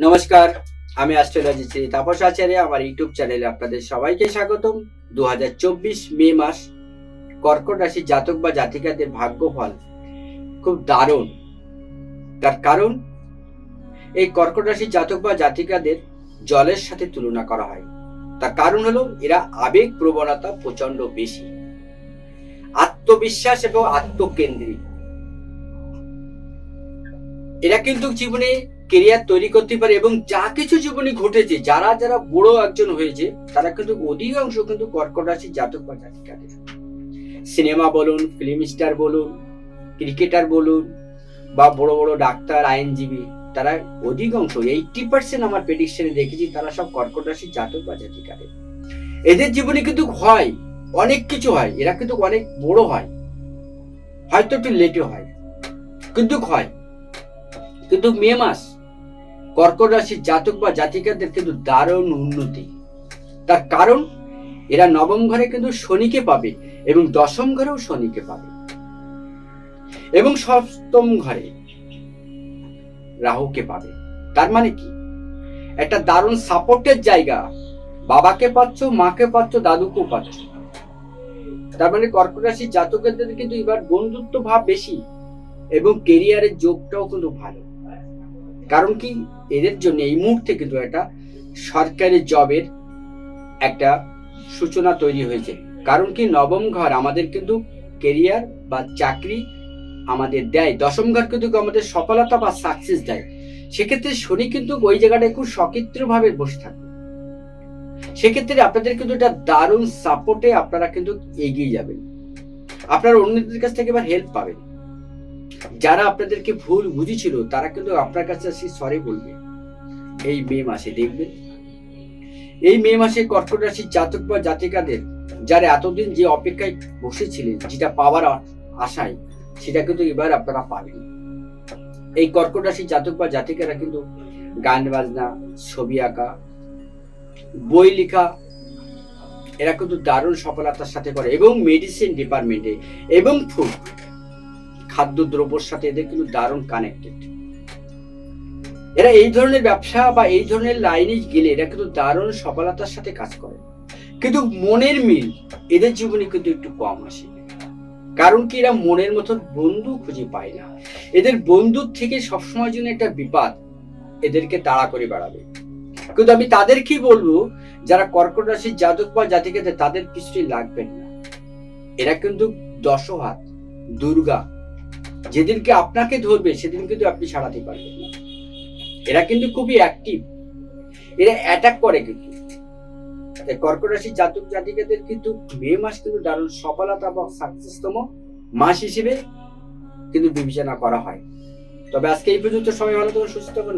নমস্কার, আমি অ্যাস্ট্রোলজি শ্রী তাপস আচার্য, আমার ইউটিউব চ্যানেলে আপনাদের সবাইকে স্বাগতম। দুহাজার চব্বিশ মে মাস, কর্কট রাশির জাতক বা জাতিকাদের ভাগ্যফল খুব দারুণ। তার কারণ, এই কর্কট রাশির জাতক বা জাতিকাদের জলের সাথে তুলনা করা হয়। তার কারণ হলো, এরা আবেগ প্রবণতা প্রচণ্ড বেশি। আত্মবিশ্বাস এবং আত্মকেন্দ্রিক। এরা কিন্তু জীবনে কেরিয়ার তৈরি করতে পারে এবং যা কিছু জীবনে ঘটেছে, যারা যারা বড় একজন হয়েছে, তারা কিন্তু অধিকাংশ কিন্তু কর্কট রাশির জাতক বা জাতিকাদের। সিনেমা বলুন ফিল্ম স্টার বলুন ক্রিকেটার বলুন, বা বড় বড় ডাক্তার, আইনজীবী, তারা অধিকাংশ এইটি পার্সেন্ট আমার প্রেডিকশনে দেখেছি, তারা সব কর্কট রাশির জাতক বা জাতিকাদের। এদের জীবনে কিন্তু হয়, অনেক কিছু হয়, এরা কিন্তু অনেক বড় হয়। হয়তো একটু লেটে হয়, কিন্তু হয়। কিন্তু মে মাস কর্কট রাশির জাতক বা জাতিকাদের কিন্তু দারুণ উন্নতি। তার কারণ, এরা নবম ঘরে কিন্তু শনিকে পাবে এবং দশম ঘরেও শনিকে পাবে। এবং সপ্তম ঘরে রাহুকে পাবে। তার মানে কি? একটা দারুণ সাপোর্টের জায়গা। বাবাকে পাচ্ছ, মাকে পাচ্ছ, দাদুকেও পাচ্ছ। তার মানে কর্কট রাশির জাতকদের কিন্তু এবার বন্ধুত্ব ভাব বেশি এবং কেরিয়ারের যোগটাও কিন্তু ভালো। কারণ কি? এদের জন্য এই মুহূর্তে কিন্তু একটা সরকারি জবের একটা সূচনা তৈরি হয়েছে। কারণ কি? নবম ঘর আমাদের কিন্তু কেরিয়ার বা চাকরি আমাদের দেয়। দশম ঘর কিন্তু আমাদের সফলতা বা সাকসেস দেয়। সেক্ষেত্রে শনি কিন্তু ওই জায়গাটায় খুব সকিত্র ভাবে বসে থাকবে সেক্ষেত্রে আপনাদের কিন্তু এটা দারুণ সাপোর্টে আপনারা কিন্তু এগিয়ে যাবেন। আপনারা অন্যদের কাছ থেকে এবার হেল্প পাবেন। যারা আপনাদেরকে ভুল বুঝেছিল, তারা কিন্তু আপনার কাছে আসি সরি বলবে। এই মে মাসে দেখবেন এই মে মাসে কর্কট রাশির জাতক বা জাতিকাদের যারা এতদিন যে অপেক্ষায় বসেছিলেন, যেটা পাওয়ার আশায়, সেটা কিন্তু এবার আপনারা পাবেন। এই কর্কট রাশির জাতক বা জাতিকারা কিন্তু গান বাজনা, ছবি আঁকা, বই লেখা, এরা কিন্তু দারুণ সফলতার সাথে করে, এবং মেডিসিন ডিপার্টমেন্টে এবং ফুড খাদ্যদ্রব্যের সাথে এদের কিন্তু দারুণ কানেক্টেড এরা এই ধরনের ব্যবসা বা এই ধরনের লাইনে গেলে এরা কিন্তু দারুণ সফলতার সাথে কাজ করে। কিন্তু মনের মিল এদের জীবনে কিন্তু একটু কম আসে। কারণ কি এরা মনের মতো বন্ধু খুঁজে পায় না। এদের বন্ধুর থেকে সবসময় জন্য একটা বিপদ এদেরকে তাড়া করে বেড়াবে। কিন্তু আমি তাদের কি বলব, যারা কর্কট রাশির জাতক বা জাতিকাদের তাদের কিছুই লাগবে না। এরা কিন্তু দশহাত দুর্গা যেদিনকে আপনাকে ধরবে সেদিন কিন্তু আপনি সারাতে পারবেন এরা কিন্তু খুবই অ্যাক্টিভ এরা অ্যাটাক করে কিন্তু। তাই কর্কট রাশির জাতক জাতিকাদের কিন্তু মে মাস কিন্তু দারুণ সফলতা এবং সাকসেসতম মাস হিসেবে কিন্তু বিবেচনা করা হয়। তবে আজকে এই পর্যন্ত সময় ভালো থাকুন, সুস্থ থাকুন